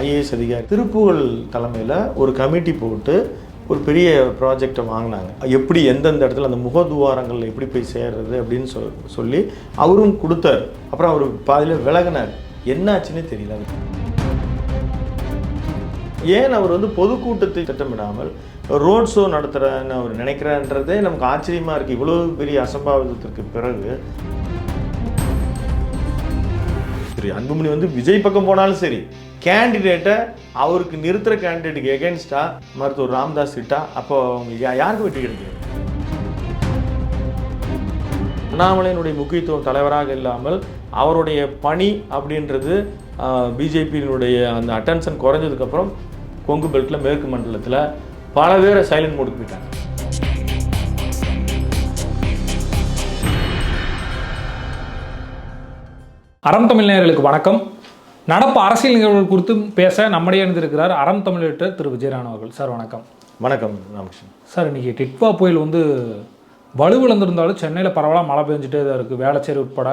IAS அதிகாரி. திருப்புகழ் தலைமையில் ஒரு கமிட்டி போட்டு ஒரு பெரிய ப்ராஜெக்டை வாங்கினாங்க. எப்படி எந்தெந்த இடத்துல அந்த முகதுவாரங்கள் எப்படி போய் சேர்றது அப்படின்னு சொல் சொல்லி அவரும் கொடுத்தார். அப்புறம் அவர் பாதியில் விலகினார். என்னாச்சுன்னே தெரியல அது. ஏன் அவர் வந்து பொதுக்கூட்டத்தை திட்டமிடாமல் ரோட் ஷோ நடத்துகிறேன்னு அவர் நினைக்கிறான்றதே நமக்கு ஆச்சரியமாக இருக்குது இவ்வளோ பெரிய அசம்பாவிதத்திற்கு பிறகு சரி அன்புமணி வந்து விஜய் பக்கம் போனாலும் சரி கேண்டிடேட்டை அவருக்கு நிறுத்துகிற கேண்டிடேட்டுக்கு எகென்ஸ்டா மருத்துவர் ராம்தாஸ் கிட்டா அப்போ அவங்க யா- யாருக்கு வெற்றி கிடைக்கும் அண்ணாமலையினுடைய முக்கியத்துவம் தலைவராக இல்லாமல் அவருடைய பணி அப்படின்றது பிஜேபியினுடைய அந்த அட்டென்ஷன் குறைஞ்சதுக்கப்புறம் கொங்கு பெல்ட்டில் மேற்கு மண்டலத்தில் பல பேரை சைலண்ட் மோடுக்கு போயிட்டாங்க அறம் தமிழ் நேயர்களுக்கு வணக்கம். நடப்பு அரசியல் நிகழ்வுகள் குறித்து பேச நம்முடைய இருந்திருக்கிறார் அறம் தமிழர் திரு விஜயராணன் அவர்கள். சார் வணக்கம். வணக்கம் ராமகிருஷ்ணன். சார் இன்னைக்கு டிட்வா புயல் வந்து வலுவிழந்திருந்தாலும் சென்னையில் பரவலாக மழை பெஞ்சிட்டே தான் இருக்குது வேளச்சேரி உட்பட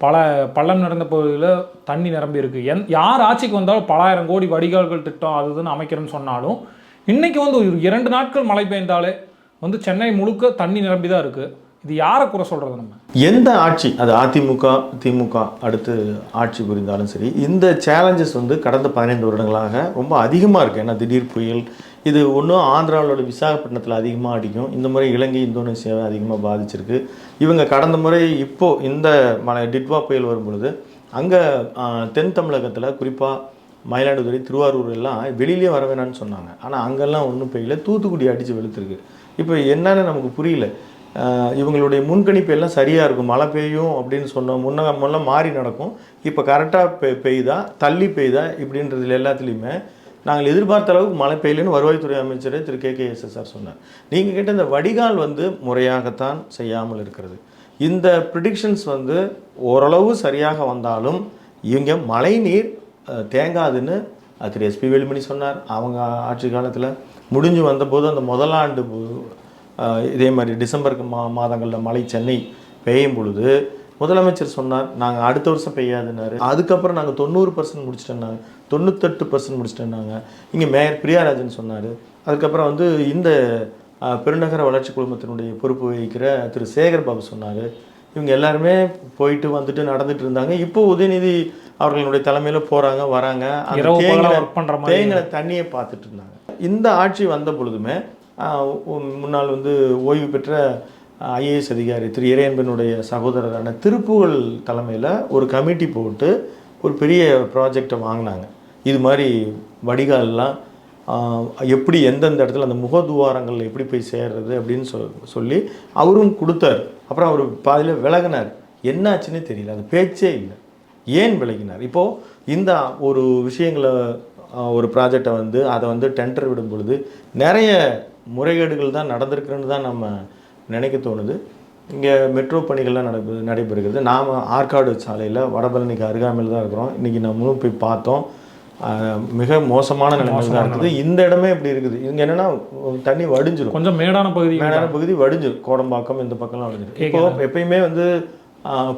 பல பள்ளம் நிறைந்த பகுதியில் தண்ணி நிரம்பி இருக்கு. எந் யார் ஆட்சிக்கு வந்தாலும் பலாயிரம் கோடி வடிகால்கள் திட்டம் அது இதுன்னு அமைக்கிறேன்னு சொன்னாலும் இன்னைக்கு வந்து ஒரு இரண்டு நாட்கள் மழை பெய்ந்தாலே வந்து சென்னை முழுக்க தண்ணி நிரம்பி தான் இருக்குது இது யாரை குறை சொல்கிறது நம்ம? எந்த ஆட்சி அது அதிமுக திமுக அடுத்து ஆட்சி புரிந்தாலும் சரி இந்த சேலஞ்சஸ் வந்து கடந்த பதினைந்து வருடங்களாக ரொம்ப அதிகமாக இருக்குது ஏன்னா திடீர் புயல் இது ஒன்றும் ஆந்திராவோட விசாகப்பட்டினத்தில் அதிகமாக அடிக்கும். இந்த முறை இலங்கை இந்தோனேசியாவை அதிகமாக பாதிச்சிருக்கு. இவங்க கடந்த முறை இப்போது இந்த மலை டிட்வா புயல் வரும்பொழுது அங்கே தென் தமிழகத்தில் குறிப்பாக மயிலாடுதுறை திருவாரூர் எல்லாம் வெளியிலே வர வேணாம்னு சொன்னாங்க. ஆனால் அங்கெல்லாம் ஒன்றும் பெய்யல. தூத்துக்குடி அடித்து வெளுத்துருக்கு. இப்போ என்னன்னு நமக்கு புரியல. இவங்களுடைய முன்கணிப்பு எல்லாம் சரியாக இருக்கும். மழை பெய்யும் அப்படின்னு சொன்னோம். முன்ன முன்ன மாறி நடக்கும். இப்போ கரெக்டாக பெ பெய்தா தள்ளி பெய்தா இப்படின்றதுல எல்லாத்துலேயுமே நாங்கள் எதிர்பார்த்த அளவுக்கு மழை பெய்யலன்னு வருவாய்த்துறை அமைச்சர் திரு கே கே எஸ் சொன்னார். நீங்கள் கேட்ட இந்த வடிகால் வந்து முறையாகத்தான் செய்யாமல் இருக்கிறது. இந்த ப்ரிடிக்ஷன்ஸ் வந்து ஓரளவு சரியாக வந்தாலும் இவங்க மழை நீர் தேங்காதுன்னு திரு எஸ்பி வேலுமணி சொன்னார். அவங்க ஆட்சி காலத்தில் முடிஞ்சு வந்தபோது அந்த முதலாண்டு இதே மாதிரி டிசம்பருக்கு மா மாதங்களில் மழை சென்னை பெய்யும் பொழுது முதலமைச்சர் சொன்னார் நாங்கள் அடுத்த வருஷம் பெய்யாதுன்னாரு. அதுக்கப்புறம் நாங்கள் தொண்ணூறு பர்சன்ட் முடிச்சிட்டோன்னாங்க. தொண்ணூத்தெட்டு பர்சன்ட் முடிச்சிட்டோன்னாங்க. இங்கே மேயர் பிரியாராஜன் சொன்னார். அதுக்கப்புறம் வந்து இந்த பெருநகர வளர்ச்சி குழுமத்தினுடைய பொறுப்பு வகிக்கிற திரு. சேகர் பாபு சொன்னார். இவங்க எல்லாருமே போயிட்டு வந்துட்டு நடந்துட்டு இருந்தாங்க. இப்போ உதயநிதி அவர்களுடைய தலைமையில் போகிறாங்க வராங்க. அந்த தேங்கின தண்ணியை பார்த்துட்டு இருந்தாங்க. இந்த ஆட்சி வந்த பொழுதுமே முன்னால் வந்து ஓய்வு பெற்ற ஐஏஎஸ் அதிகாரி திரு இறையன்பனுடைய சகோதரரான திருப்புகழ் தலைமையில் ஒரு கமிட்டி போட்டு ஒரு பெரிய ப்ராஜெக்டை வாங்கினாங்க. இது மாதிரி வடிகால்லாம் எப்படி எந்தெந்த இடத்துல அந்த முகதுவாரங்கள் எப்படி போய் சேர்றது அப்படின்னு சொல் சொல்லி அவரும் கொடுத்தார். அப்புறம் அவர் பாதியில் விலகினார். என்னாச்சுன்னே தெரியல. அது பேச்சே இல்லை. ஏன் விலகினார்? இப்போது இந்த ஒரு விஷயங்களை ஒரு ப்ராஜெக்டை வந்து அதை வந்து டெண்டர் விடும் பொழுது நிறைய முறைகேடுகள் தான் நடந்திருக்குன்னு தான் நம்ம நினைக்க தோணுது. இங்கே மெட்ரோ பணிகள்லாம் நடப்பு நடைபெறுகிறது. நாம் ஆற்காடு சாலையில் வடபழனிக்கு அருகாமையில் தான் இருக்கிறோம். இன்றைக்கி நம்மளும் போய் பார்த்தோம். மிக மோசமான நிலைமையில் தான் இருக்குது. இந்த இடமே இப்படி இருக்குது. இங்கே என்னென்னா தண்ணி வடிஞ்சிரும். கொஞ்சம் மேடான பகுதி மேடான பகுதி வடிஞ்சிரும். கோடம்பாக்கம் இந்த பக்கம்லாம் வடிஞ்சிரும். இப்போ எப்பயுமே வந்து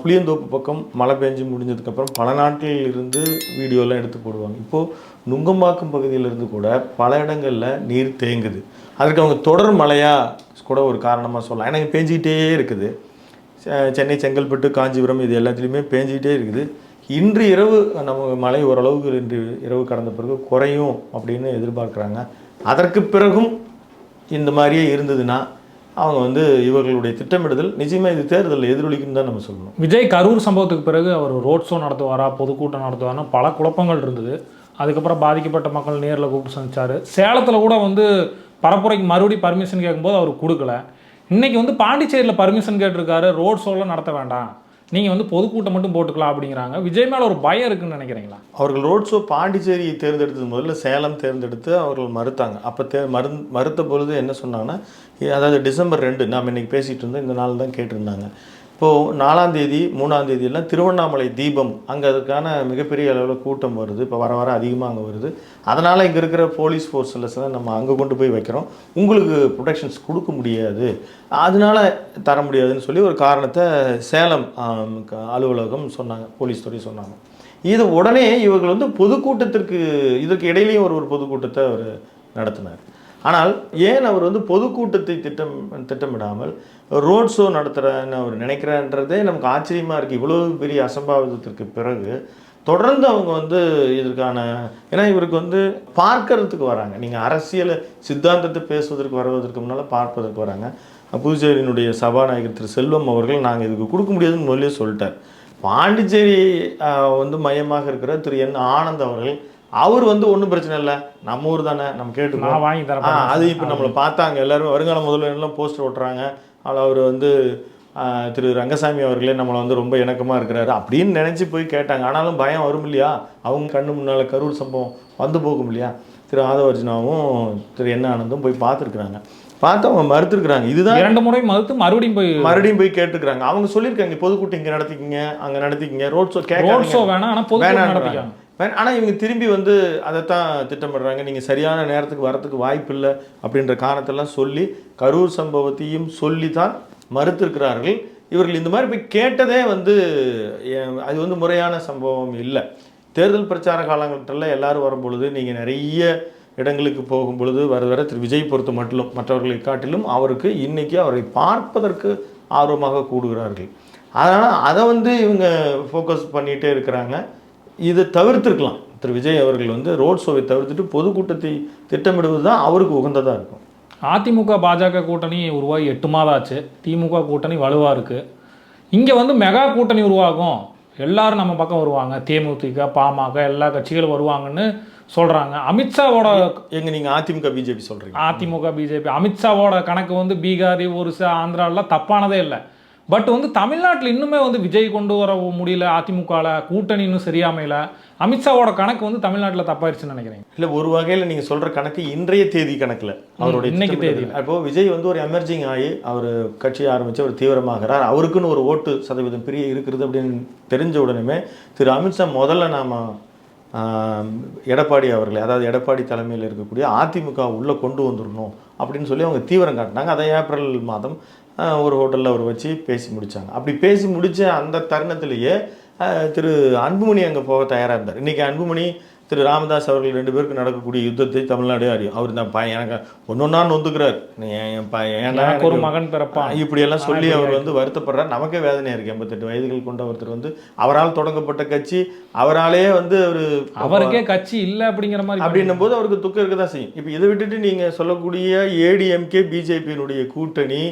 புளியந்தோப்பு பக்கம் மழை பெஞ்சு முடிஞ்சதுக்கப்புறம் பல நாட்களில் இருந்து வீடியோலாம் எடுத்து போடுவாங்க. இப்போது நுங்கம்பாக்கம் பகுதியிலிருந்து கூட பல இடங்களில் நீர் தேங்குது. அதற்கு அவங்க தொடர் மழையாக கூட ஒரு காரணமாக சொல்லலாம். ஏன்னா பேஞ்சிக்கிட்டே இருக்குது. சென்னை செங்கல்பட்டு காஞ்சிபுரம் இது எல்லாத்துலேயுமே பேஞ்சிக்கிட்டே இருக்குது. இன்று இரவு நம்ம மழை ஓரளவுக்கு இன்று இரவு கடந்த பிறகு குறையும் அப்படின்னு எதிர்பார்க்குறாங்க. அதற்கு பிறகும் இந்த மாதிரியே இருந்ததுன்னா அவங்க வந்து இவர்களுடைய திட்டமிடுதல் நிச்சயமாக இது தேர்தலில் எதிரொலிக்குன்னு தான் நம்ம சொல்லணும். விஜய் கரூர் சம்பவத்துக்கு பிறகு அவர் ரோட் ஷோ நடத்துவாரா பொதுக்கூட்டம் நடத்துவார்னு பல குழப்பங்கள் இருந்தது. அதுக்கப்புறம் பாதிக்கப்பட்ட மக்கள் நேரில் கூப்பிட்டு சந்திச்சாரு. சேலத்தில் கூட வந்து பரப்புரைக்கு மறுபடி பர்மிஷன் கேட்கும்போது அவர் கொடுக்கல. இன்னைக்கு வந்து பாண்டிச்சேரியில் பர்மிஷன் கேட்டிருக்காரு ரோட் ஷோலாம் நடத்த வேண்டாம். நீங்கள் வந்து பொதுக்கூட்டம் மட்டும் போட்டுக்கலாம் அப்படிங்கிறாங்க. விஜய் மேலே ஒரு பயம் இருக்குன்னு நினைக்கிறீங்களா? அவர்கள் ரோட் ஷோ பாண்டிச்சேரியை தேர்ந்தெடுத்தது முதல்ல சேலம் தேர்ந்தெடுத்து அவர்கள் மறுத்தாங்க. அப்போ தே மறு மறுத்த பொழுது என்ன சொன்னாங்கன்னா அதாவது டிசம்பர் ரெண்டு நாம் இன்றைக்கி பேசிகிட்டு இருந்தோம் இந்த நாள் தான் கேட்டிருந்தாங்க. இப்போது நாலாம் தேதி மூணாம் எல்லாம் திருவண்ணாமலை தீபம் அங்கே அதுக்கான மிகப்பெரிய அளவில் கூட்டம் வருது. இப்போ வர வர அதிகமாக அங்கே வருது. அதனால் இங்கே இருக்கிற போலீஸ் ஃபோர்ஸில் நம்ம அங்கே கொண்டு போய் வைக்கிறோம். உங்களுக்கு ப்ரொடெக்ஷன்ஸ் கொடுக்க முடியாது. அதனால தர முடியாதுன்னு சொல்லி ஒரு காரணத்தை சேலம் அலுவலகம் சொன்னாங்க. போலீஸ் துறை சொன்னாங்க. இது உடனே இவர்கள் வந்து பொதுக்கூட்டத்திற்கு இதற்கு இடையிலையும் ஒரு ஒரு பொதுக்கூட்டத்தை அவர் நடத்தினார். ஆனால் ஏன் அவர் வந்து பொதுக்கூட்டத்தை திட்டம் திட்டமிடாமல் ரோட் ஷோ நடத்துகிறன்னு அவர் நினைக்கிறான்றதே நமக்கு ஆச்சரியமாக இருக்குது இவ்வளோ பெரிய அசம்பாவிதத்திற்கு பிறகு தொடர்ந்து அவங்க வந்து இதற்கான ஏன்னா இவருக்கு வந்து பார்க்கறதுக்கு வராங்க. நீங்கள் அரசியல் சித்தாந்தத்தை பேசுவதற்கு வருவதற்கு முன்னால் பார்ப்பதற்கு வராங்க. புதுச்சேரியினுடைய சபாநாயகர் திரு செல்வம் அவர்கள் நாங்கள் இதுக்கு கொடுக்க முடியாதுன்னு முதல்லயே சொல்லிட்டார். பாண்டிச்சேரி வந்து மையமாக இருக்கிற திரு என் ஆனந்த் அவர்கள் அவர் வந்து ஒன்றும் பிரச்சனை இல்லை. நம்ம ஊர் தானே நம்ம கேட்டுக்கோ. நான் வாங்கி தரேன் அது இப்போ நம்மளை பார்த்தாங்க எல்லாரும். வருங்கால முதல்வரெல்லாம் போஸ்டர் ஓட்டுறாங்க. அதில் அவர் வந்து திரு ரங்கசாமி அவர்களே நம்மளை வந்து ரொம்ப இணக்கமாக இருக்கிறாரு அப்படின்னு நினச்சி போய் கேட்டாங்க. ஆனாலும் பயம் வரும் இல்லையா? அவங்க கண்ணு முன்னால் கரூர் சம்பவம் வந்து போகும் இல்லையா? திரு ஆதவர்ஜனாவும் திரு என்ன ஆனந்தும் போய் பார்த்துருக்குறாங்க. பார்த்து அவங்க மறுத்துருக்குறாங்க. இதுதான் இரண்டு முறை மறுத்து மறுபடியும் போய் மறுபடியும் போய் கேட்டுக்கிறாங்க அவங்க சொல்லியிருக்காங்க பொதுக்கூட்டம் இங்கே நடத்திக்கிங்க அங்கே நடத்திக்கிங்க. ரோட் ஷோ ரோட் ஷோ வேணாம் ஆனா பொது வேணான்றாங்க. நடத்திக்காங்க. ஆனால் இவங்க திரும்பி வந்து அதைத்தான் திட்டமிடுறாங்க. நீங்கள் சரியான நேரத்துக்கு வரத்துக்கு வாய்ப்பு இல்லை அப்படின்ற காரணத்தெல்லாம் சொல்லி கரூர் சம்பவத்தையும் சொல்லி தான் மறுத்திருக்கிறார்கள். இவர்கள் இந்த மாதிரி போய் கேட்டதே வந்து அது வந்து முறையான சம்பவம் இல்லை. தேர்தல் பிரச்சார காலங்கள்ல எல்லோரும் வரும் பொழுது நீங்கள் நிறைய இடங்களுக்கு போகும் பொழுது வர வர திரு. விஜய் பொறுத்த மட்டும் மற்றவர்களை காட்டிலும் அவருக்கு இன்றைக்கி அவரை பார்ப்பதற்கு ஆர்வமாக கூடுகிறார்கள். அதனால் அதை வந்து இவங்க ஃபோக்கஸ் பண்ணிகிட்டே இருக்கிறாங்க. இதை தவிர்த்திருக்கலாம். திரு. விஜய் அவர்கள் வந்து ரோட் ஷோவை தவிர்த்துட்டு பொதுக்கூட்டத்தை திட்டமிடுவது தான் அவருக்கு உகந்ததாக இருக்கும். அதிமுக பாஜக கூட்டணி உருவாகி எட்டு மாதம் ஆச்சு. திமுக கூட்டணி வலுவாக இருக்குது இங்கே வந்து மெகா கூட்டணி உருவாகும். எல்லாரும் நம்ம பக்கம் வருவாங்க. தேமுதிக பாமக எல்லா கட்சிகளும் வருவாங்கன்னு சொல்கிறாங்க அமித்ஷாவோட எங்க நீங்கள் அதிமுக பிஜேபி சொல்கிறீங்க அதிமுக பிஜேபி. அமித்ஷாவோட கணக்கு வந்து பீகார் ஒரிசா ஆந்திராலாம் தப்பானதே இல்லை. பட் வந்து தமிழ்நாட்டில் இன்னுமே வந்து விஜய் கொண்டு வர முடியல அதிமுகவில் கூட்டணி இன்னும் சரியாமையில். அமித்ஷாவோட கணக்கு வந்து தமிழ்நாட்டில் தப்பாயிருச்சுன்னு நினைக்கிறேன். இல்லை ஒரு வகையில் நீங்கள் சொல்கிற கணக்கு இன்றைய தேதி கணக்கில். அவருடைய இன்னைக்கு திட்டமிடல். அப்போ விஜய் வந்து ஒரு எமர்ஜிங் ஆகி அவர் கட்சி ஆரம்பித்து அவர் தீவிரமாகிறார். அவருக்குன்னு ஒரு ஓட்டு சதவீதம் பெரிய இருக்கிறது அப்படின்னு தெரிஞ்ச உடனே திரு அமித்ஷா முதல்ல நாம் எடப்பாடி அவர்களை அதாவது எடப்பாடி தலைமையில் இருக்கக்கூடிய அதிமுக உள்ளே கொண்டு வந்துடணும் அப்படின்னு சொல்லி அவங்க தீவிரம் காட்டினாங்க. அதை ஏப்ரல் மாதம் ஒரு ஹோட்டலில் அவர் வச்சு பேசி முடிச்சாங்க. அப்படி பேசி முடிச்ச அந்த தருணத்திலேயே திரு அன்புமணி அங்கே போக தயாராக இருந்தார். இன்றைக்கி அன்புமணி திரு ராமதாஸ் அவர்கள் ரெண்டு பேருக்கு நடக்கக்கூடிய யுத்தத்தை தமிழ்நாடே அறியும். அவர் இந்த பையன் எனக்கு ஒன்னொன்னா நொந்துக்கிறார். நீ என் என் பையன் ஏன்டா எனக்கு ஒரு மகன் பிறப்பான். இப்படி எல்லாம் சொல்லி அவர் வந்து வருத்தப்படுறார். நமக்கே வேதனையா இருக்கு. எண்பத்தெட்டு வயதுகள் கொண்ட ஒருத்தர் வந்து அவரால் தொடங்கப்பட்ட கட்சி அவராலே வந்து ஒரு அவருக்கே கட்சி இல்லை அப்படிங்கிற மாதிரி அப்படின்னும் போது அவருக்கு துக்கம் இருக்க தான் செய்யும். இப்போ இதை விட்டுட்டு நீங்க சொல்லக்கூடிய ஏடிஎம்கே பிஜேபியினுடைய கூட்டணி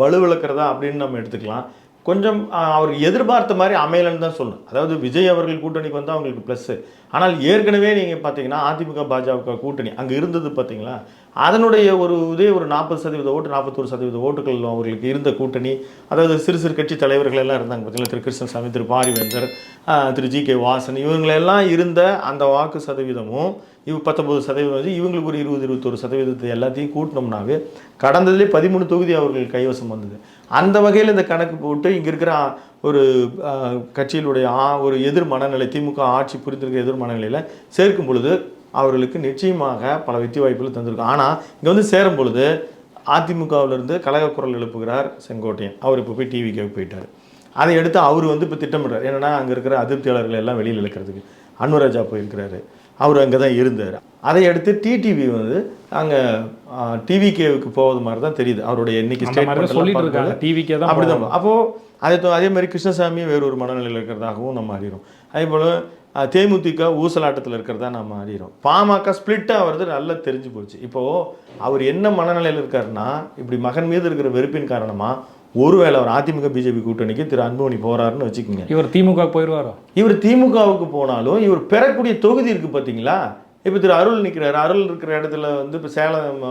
வலுவிழக்கிறதா அப்படின்னு நம்ம எடுத்துக்கலாம். கொஞ்சம் அவர் அவருக்கு எதிர்பார்த்த மாதிரி அமையலன்னு தான் சொல்லணும். அதாவது விஜய் அவர்கள் கூட்டணிக்கு வந்தால் அவங்களுக்கு ப்ளஸ்ஸு ஆனால் ஏற்கனவே நீங்கள் பார்த்தீங்கன்னா அதிமுக பாஜக கூட்டணி அங்கே இருந்தது பார்த்தீங்களா? அதனுடைய ஒரு இதே ஒரு நாற்பது சதவீத ஓட்டு நாற்பத்தொரு சதவீத ஓட்டுகள் அவர்களுக்கு இருந்த கூட்டணி. அதாவது சிறு சிறு கட்சி தலைவர்கள் எல்லாம் இருந்தாங்க பார்த்தீங்களா திரு கிருஷ்ணசாமி திரு பாரிவேந்தர் திரு ஜி கே வாசன் இவங்களெல்லாம் இருந்த அந்த வாக்கு சதவீதமும் இவ பத்தொம்பது சதவீதம் வந்து இவங்களுக்கு ஒரு இருபது இருபத்தொரு சதவீதத்தை எல்லாத்தையும் கூட்டினோம்னாவே கடந்ததுலேயே பதிமூணு தொகுதி அவர்கள் கைவசம் வந்தது. அந்த வகையில் இந்த கணக்கு போட்டு இங்கே இருக்கிற ஒரு கட்சியினுடைய ஆ- ஒரு எதிர் மனநிலை திமுக ஆட்சி புரிந்திருக்கிற எதிர் மனநிலையில் சேர்க்கும் பொழுது அவர்களுக்கு நிச்சயமாக பல வெற்றி வாய்ப்புகள் தந்திருக்கும். ஆனால் இங்கே வந்து சேரும் பொழுது அதிமுகவிலிருந்து கழக குரல் எழுப்புகிறார் செங்கோட்டையன். அவர் இப்போ போய் டிவிக்கு போயிட்டார். அதை எடுத்து அவர் வந்து இப்போ திட்டமிடுறார். என்னன்னா அங்கே இருக்கிற அதிருப்தியாளர்கள் எல்லாம் வெளியில் இழுக்கிறதுக்கு. அன்வராஜா போயிருக்கிறாரு. அவர் அங்கே தான் இருந்தார். அதை அடுத்து டிடிவி வந்து அங்கே டிவிகேவுக்கு போவது மாதிரி தான் தெரியுது. அவருடைய இன்னைக்கு தான் ஸ்டேட்மெண்ட் சொல்லிட்டு இருக்காங்க. டிவிக்கே தான் அப்படிதான். அப்போ அதே அதே மாதிரி கிருஷ்ணசாமி வேற ஒரு மனநிலையில் இருக்கிறதாகவும் நம்ம அறிகிறோம். அதே போல் தேமுதிக ஊசலாட்டத்தில் இருக்கிறதா நம்ம அறிகிறோம் பாமக ஸ்பிளிட்டாக வருது நல்லா தெரிஞ்சு போச்சு. இப்போ அவர் என்ன மனநிலையில் இருக்காருன்னா இப்படி மகன் மீது இருக்கிற வெறுப்பின் காரணமா ஒருவேளை அவர் அதிமுக பிஜேபி கூட்டணிக்கு திரு அன்புமணி போறாருன்னு வச்சுக்கோங்க. இவர் திமுக போயிடுவாரோ இவர் திமுகவுக்கு போனாலும் இவர் பெறக்கூடிய தொகுதி இருக்கு பார்த்தீங்களா இப்போ திரு அருள் நிற்கிறார் அருள் இருக்கிற இடத்துல வந்து இப்போ சேலம்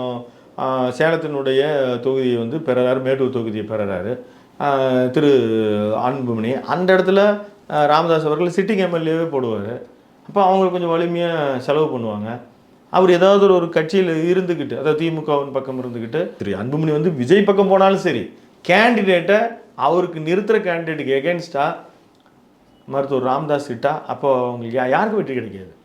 சேலத்தினுடைய தொகுதியை வந்து பெறாரு மேட்டூர் தொகுதியை பெறாரு. திரு அன்புமணி. அந்த இடத்துல ராமதாஸ் அவர்கள் சிட்டிங் எம்எல்ஏவே போடுவார். அப்போ அவங்க கொஞ்சம் வலிமையாக செலவு பண்ணுவாங்க. அவர் ஏதாவது ஒரு ஒரு கட்சியில் இருந்துக்கிட்டு அதாவது திமுகவின் பக்கம் இருந்துக்கிட்டு திரு அன்புமணி வந்து விஜய் பக்கம் போனாலும் சரி கேண்டிடேட்டை அவருக்கு நிறுத்துகிற கேண்டிடேட்டுக்கு எகென்ஸ்டாக மருத்துவர் ராமதாஸ் கிட்டா அப்போ அவங்களுக்கு யா- யாருக்கும் வெற்றி கிடைக்காது.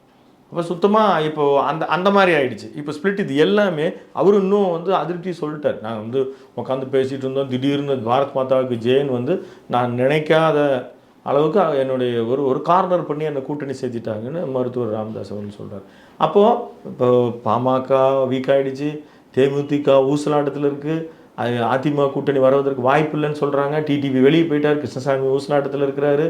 அப்போ சுத்தமாக இப்போ அந்த அந்த மாதிரி ஆயிடுச்சு. இப்போ ஸ்பிளிட் இது எல்லாமே அவர் இன்னும் வந்து அதிருப்தி சொல்லிட்டார். நாங்கள் வந்து உட்காந்து பேசிகிட்டு இருந்தோம். திடீர்னு பாரத் மாதாவுக்கு ஜெயின் வந்து நான் நினைக்காத அளவுக்கு என்னுடைய ஒரு ஒரு கார்னர் பண்ணி என்னை கூட்டணி சேர்த்திட்டாங்கன்னு மருத்துவர் ராமதாஸ் அவர்கள் சொல்கிறார் அப்போது இப்போ பாமக வீக் ஆயிடுச்சு தேமுதிக ஊசலாட்டத்தில் இருக்குது அது அதிமுக கூட்டணி வருவதற்கு வாய்ப்பு இல்லைன்னு சொல்கிறாங்க டிடிவி வெளியே போயிட்டார் கிருஷ்ணசாமி ஊசலாட்டத்தில் இருக்கிறாரு.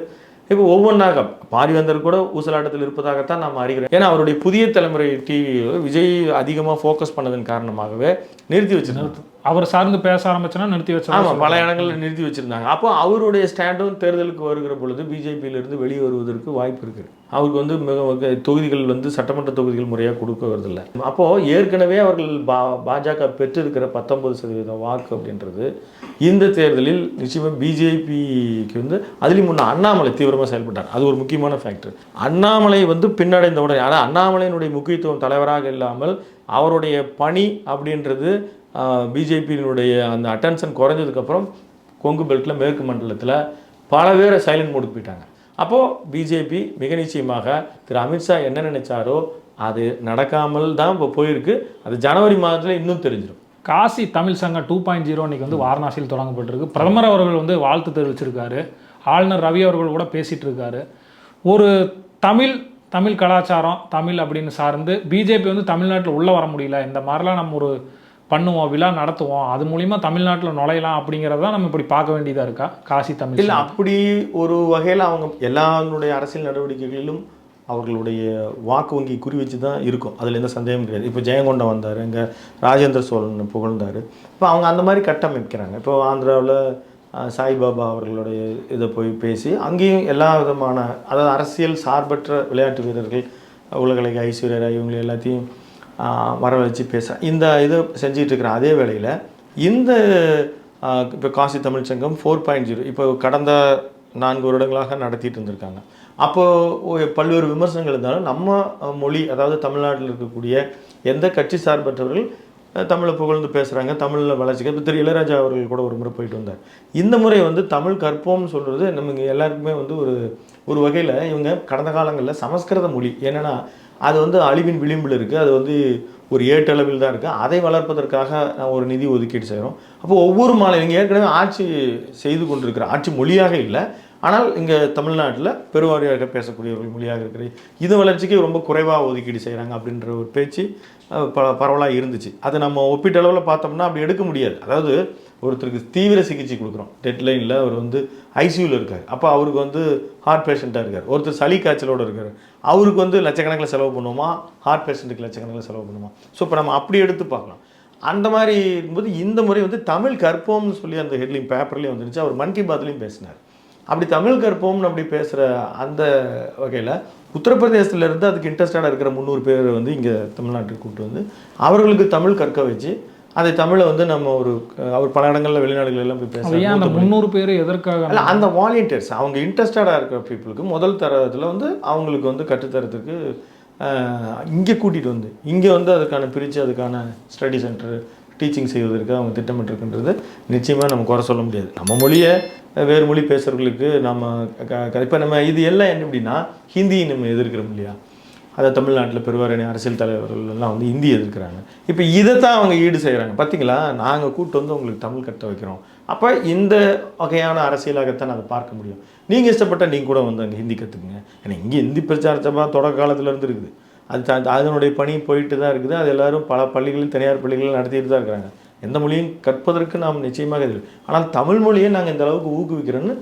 இப்போ ஒவ்வொன்றாக பாரிவேந்தர் கூட ஊசலாட்டத்தில் இருப்பதாகத்தான் நாம் அறிகிறோம். ஏன்னா அவருடைய புதிய தலைமுறை டிவி விஜய் அதிகமாக ஃபோக்கஸ் பண்ணதன் காரணமாகவே நிறுத்தி வச்சிருந்தாங்க அவர் சார்ந்து பேச ஆரம்பிச்சனா நிறுத்தி வச்சா ஆமாம் பல இடங்களில் நிறுத்தி வச்சுருந்தாங்க. அப்போ அவருடைய ஸ்டாண்டும் தேர்தலுக்கு வருகிற பொழுது பிஜேபியிலிருந்து வெளியே வருவதற்கு வாய்ப்பு இருக்குது. அவருக்கு வந்து மிக தொகுதிகள் வந்து சட்டமன்ற தொகுதிகள் முறையாக கொடுக்க வருதில்லை. அப்போது ஏற்கனவே அவர்கள் பா பாஜக பெற்றிருக்கிற பத்தொன்பது சதவீதம் வாக்கு அப்படின்றது இந்த தேர்தலில் நிச்சயமாக பிஜேபிக்கு வந்து அதுலேயும் முன்ன அண்ணாமலை தீவிரமாக செயல்பட்டார். அது ஒரு முக்கியமான ஃபேக்டர் அண்ணாமலை வந்து பின்னடைந்தவுடன் ஆனால் அண்ணாமலையினுடைய முக்கியத்துவம் தலைவராக இல்லாமல் அவருடைய பணி அப்படின்றது பிஜேபியினுடைய அந்த அட்டென்ஷன் குறைஞ்சதுக்கப்புறம் கொங்கு பெல்ட்டில் மேற்கு மண்டலத்தில் பல பேரை சைலண்ட் மோடுக்கு போயிட்டாங்க. அப்போது பிஜேபி மிக நிச்சயமாக திரு அமித்ஷா என்ன நினைச்சாரோ அது நடக்காமல் தான் இப்போ போயிருக்கு. அது ஜனவரி மாதத்தில் இன்னும் தெரிஞ்சிடும் காசி தமிழ் சங்கம் டூ பாயிண்ட் ஜீரோ இன்னைக்கு வந்து வாரணாசியில் தொடங்கப்பட்டிருக்கு. பிரதமர் அவர்கள் வந்து வாழ்த்து தெரிவிச்சிருக்காரு. ஆளுநர் ரவி அவர்கள் கூட பேசிகிட்டு இருக்காரு. ஒரு தமிழ் தமிழ் கலாச்சாரம் தமிழ் அப்படின்னு சார்ந்து பிஜேபி வந்து தமிழ்நாட்டில் உள்ளே வர முடியல. இந்த மாதிரிலாம் நம்ம ஒரு பண்ணுவோம் விழா நடத்துவோம் அது மூலிமா தமிழ்நாட்டில் நுழையலாம் அப்படிங்கிறத நம்ம இப்படி பார்க்க வேண்டியதாக இருக்கா? காசி தமிழ் இல்லை அப்படி ஒரு வகையில் அவங்க எல்லாருடைய அரசியல் நடவடிக்கைகளிலும் அவர்களுடைய வாக்கு வங்கி குறி வச்சு தான் இருக்கும். அதில் எந்த சந்தேகமும் கிடையாது. இப்போ ஜெயங்கொண்டம் வந்தார் இங்கே ராஜேந்திர சோழன் புகழ்ந்தார். இப்போ அவங்க அந்த மாதிரி கட்டமைக்கிறாங்க இப்போ ஆந்திராவில் சாய்பாபா அவர்களுடைய இதை போய் பேசி அங்கேயும் எல்லா விதமான அதாவது அரசியல் சார்பற்ற விளையாட்டு வீரர்கள் உலகலைக்கு ஐஸ்வர்யா ராய் இவங்களை எல்லாத்தையும் வரவழைச்சி வரவழைச்சு பேச. இந்த இது செஞ்சிட்டு அதே வேளையில் இந்த இப்போ காசி தமிழ் சங்கம் ஃபோர் பாயிண்ட் ஜீரோ இப்போ கடந்த நான்கு வருடங்களாக நடத்திட்டு இருந்திருக்காங்க அப்போது பல்வேறு விமர்சனங்கள் இருந்தாலும் நம்ம மொழி அதாவது தமிழ்நாட்டில் இருக்கக்கூடிய எந்த கட்சி சார்பற்றவர்கள் தமிழை புகழ்ந்து பேசுகிறாங்க தமிழில் வளர்ச்சிக்கு. இப்போ திரு இளையராஜா அவர்கள் கூட ஒரு முறை போயிட்டு வந்தார். இந்த முறை வந்து தமிழ் கற்போம்னு சொல்கிறது நமக்கு எல்லாருக்குமே வந்து ஒரு ஒரு வகையில் இவங்க கடந்த காலங்களில் சமஸ்கிருத மொழி. என்னென்னா அது வந்து அழிவின் விளிம்பில் இருக்குது அது வந்து ஒரு ஏட்டளவில் தான் இருக்குது அதை வளர்ப்பதற்காக நான் ஒரு நிதி ஒதுக்கீடு செய்கிறோம் அப்போ ஒவ்வொரு மாநிலம் ஏற்கனவே ஆட்சி செய்து கொண்டிருக்கிற ஆட்சி மொழியாக இல்லை. ஆனால் இங்கே தமிழ்நாட்டில் பெருவாரியாக பேசக்கூடியவர்கள் மொழியாக இருக்கிற இது வளர்ச்சிக்கு ரொம்ப குறைவாக ஒதுக்கீடு செய்கிறாங்க அப்படின்ற ஒரு பேச்சு ப பரவலாக இருந்துச்சு. அதை நம்ம ஒப்பீட்டளவில் பார்த்தோம்னா அப்படி எடுக்க முடியாது. அதாவது ஒருத்தருக்கு தீவிர சிகிச்சை கொடுக்குறோம். டெட்லைனில் அவர் வந்து ஐசியூவில் இருக்கார். அப்போ அவருக்கு வந்து ஹார்ட் பேஷண்ட்டாக இருக்கார். ஒருத்தர் சளி காய்ச்சலோடு இருக்கார். அவருக்கு வந்து லட்சக்கணக்கில் செலவு பண்ணுவோமா ஹார்ட் பேஷண்ட்டுக்கு லட்சக்கணக்கில் செலவு பண்ணுவோமா ஸோ இப்போ நம்ம அப்படி எடுத்து பார்க்கலாம். அந்த மாதிரி இருக்கும்போது இந்த முறை வந்து தமிழ் கற்போம்னு சொல்லி அந்த ஹெட்லிங் பேப்பர்லேயும் வந்துருச்சு. அவர் மன் கி பாத்லேயும் பேசினார். அப்படி தமிழ் கற்போம்னு அப்படி பேசுகிற அந்த வகையில் உத்தரப்பிரதேசத்துலேருந்து அதுக்கு இன்ட்ரெஸ்டடாக இருக்கிற முந்நூறு பேர் வந்து இங்கே தமிழ்நாட்டுக்கு கூப்பிட்டு வந்து அவர்களுக்கு தமிழ் கற்க வச்சு அதை தமிழை வந்து நம்ம ஒரு அவர் பல இடங்களில் வெளிநாடுகள் எல்லாம் போய் ஏன் அந்த முந்நூறு பேர் எதற்காக அல்ல அந்த வாலண்டியர்ஸ் அவங்க இன்ட்ரெஸ்டடாக இருக்கிற பீப்புளுக்கு முதல் தரத்தில் வந்து அவங்களுக்கு வந்து கற்றுத்தரத்துக்கு இங்கே கூட்டிகிட்டு வந்து இங்கே வந்து அதுக்கான பிரித்து அதுக்கான ஸ்டடி சென்டர் டீச்சிங் செய்வதற்கு அவங்க திட்டமிட்டிருக்கின்றது நிச்சயமாக நம்ம குறை சொல்ல முடியாது. நம்ம மொழியை வேறு மொழி பேசுகிறவர்களுக்கு நம்ம இப்போ நம்ம இது எல்லாம் என்ன அப்படின்னா ஹிந்தியை நம்ம எதிர்க்கிறோம் இல்லையா? அதை தமிழ்நாட்டில் பெருவாரியான அரசியல் தலைவர்கள் எல்லாம் வந்து இந்தி எதிர்க்கிறாங்க. இப்போ இதை தான் அவங்க ஈடு செய்கிறாங்க பார்த்தீங்களா நாங்கள் கூட்டு வந்து உங்களுக்கு தமிழ் கற்று வைக்கிறோம். அப்போ இந்த வகையான அரசியலாகத்தான் அதை பார்க்க முடியும். நீங்கள் இஷ்டப்பட்ட நீங்கள் கூட வந்து அங்கே ஹிந்தி கற்றுக்குங்க ஏன்னா இங்கே ஹிந்தி பிரச்சார சபா தொடக்க காலத்துலேருந்து இருக்குது அது அதனுடைய பணி போயிட்டு தான் இருக்குது. அது எல்லாரும் பல பள்ளிகளில் தனியார் பள்ளிகளில் நடத்திட்டு தான் இருக்கிறாங்க. எந்த மொழியும் கற்பதற்கு நாம் நிச்சயமாக இது ஆனால் தமிழ் மொழியை நாங்கள் இந்த அளவுக்கு ஊக்குவிக்கிறோன்னு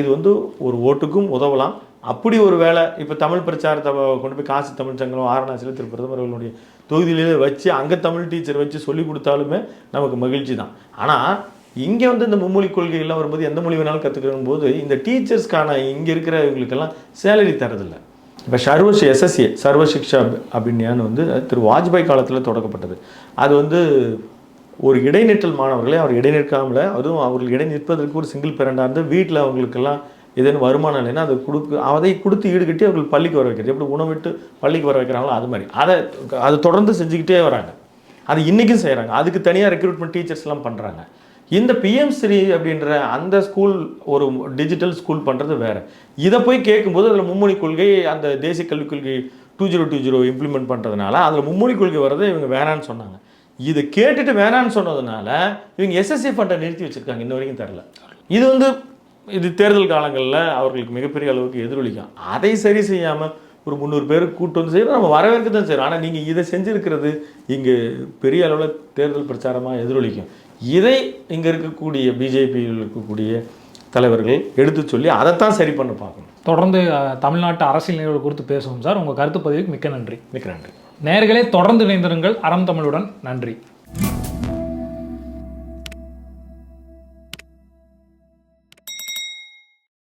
இது வந்து ஒரு ஓட்டுக்கும் உதவலாம். அப்படி ஒரு வேலை இப்போ தமிழ் பிரச்சாரத்தை கொண்டு போய் காசி தமிழ் சங்கம் வாரணாசியில் திரு பிரதமர் அவர்களுடைய தொகுதியிலே வச்சு அங்கே தமிழ் டீச்சர் வச்சு சொல்லி கொடுத்தாலுமே நமக்கு மகிழ்ச்சி தான். ஆனால் இங்கே வந்து இந்த மும்மொழி கொள்கைகள்லாம் வரும்போது எந்த மொழி வேணாலும் கற்றுக்கணும் போது இந்த டீச்சர்ஸ்க்கான இங்கே இருக்கிற இவங்களுக்கெல்லாம் சேலரி தரதில்லை. இப்போ சர்வ எஸ்எஸ்ஏ சர்வ சிக்ஷா அபின்யான்னு வந்து திரு வாஜ்பாய் காலத்தில் தொடக்கப்பட்டது. அது வந்து ஒரு இடைநிற்றல் மாணவர்களே அவர் இடைநிற்காமல் அதுவும் அவர்கள் இடை நிற்பதற்கு ஒரு சிங்கிள் பேரண்டாக இருந்து வீட்டில் அவங்களுக்கெல்லாம் ஏதேனும் வருமானம் இல்லைன்னா அதை கொடுக்கு அதை கொடுத்து ஈடுகட்டி அவர்கள் பள்ளிக்கு வர வைக்கிறது. எப்படி உணவிட்டு பள்ளிக்கு வர வைக்கிறாங்களோ அது மாதிரி. அதை அதை தொடர்ந்து செஞ்சுக்கிட்டே வராங்க. அது இன்றைக்கும் செய்கிறாங்க அதுக்கு தனியாக ரெக்ரூட்மெண்ட் டீச்சர்ஸ்லாம் பண்ணுறாங்க இந்த பிஎம் ஸ்ரீ அப்படின்ற அந்த ஸ்கூல் ஒரு டிஜிட்டல் ஸ்கூல் பண்ணுறது வேறு. இதை போய் கேட்கும்போது அதில் மும்மொழி கொள்கை அந்த தேசிய கல்விக் கொள்கை two zero two zero implement பண்ணுறதுனால அதில் மும்மொழி கொள்கை வரதை இவங்க வேணான்னு சொன்னாங்க. இதை கேட்டுட்டு வேணான்னு சொன்னதுனால இவங்க எஸ்எஸ்சி ஃபண்டை நிறுத்தி வச்சிருக்காங்க. இன்ன வரைக்கும் தெரில இது வந்து இது தேர்தல் காலங்களில் அவர்களுக்கு மிகப்பெரிய அளவுக்கு எதிரொலிக்கும். அதை சரி செய்யாமல் ஒரு முந்நூறு பேர் கூட்டு வந்து செய்யணும் நம்ம வரவேற்க தான் செய்யணும் ஆனால் நீங்கள் இதை செஞ்சுருக்கிறது இங்கே பெரிய அளவில் தேர்தல் பிரச்சாரமாக எதிரொலிக்கும். இதை இங்கே இருக்கக்கூடிய பிஜேபியில் இருக்கக்கூடிய தலைவர்கள் எடுத்து சொல்லி அதைத்தான் சரி பண்ண பார்க்கணும். தொடர்ந்து தமிழ்நாட்டு அரசியல் நிகழ்வு குறித்து பேசுவோம் சார். உங்கள் கருத்து பதிவுக்கு மிக்க நன்றி. மிக்க நன்றி. நேயர்களே தொடர்ந்து இணைந்திருங்கள். அறம் தமிழுடன் நன்றி.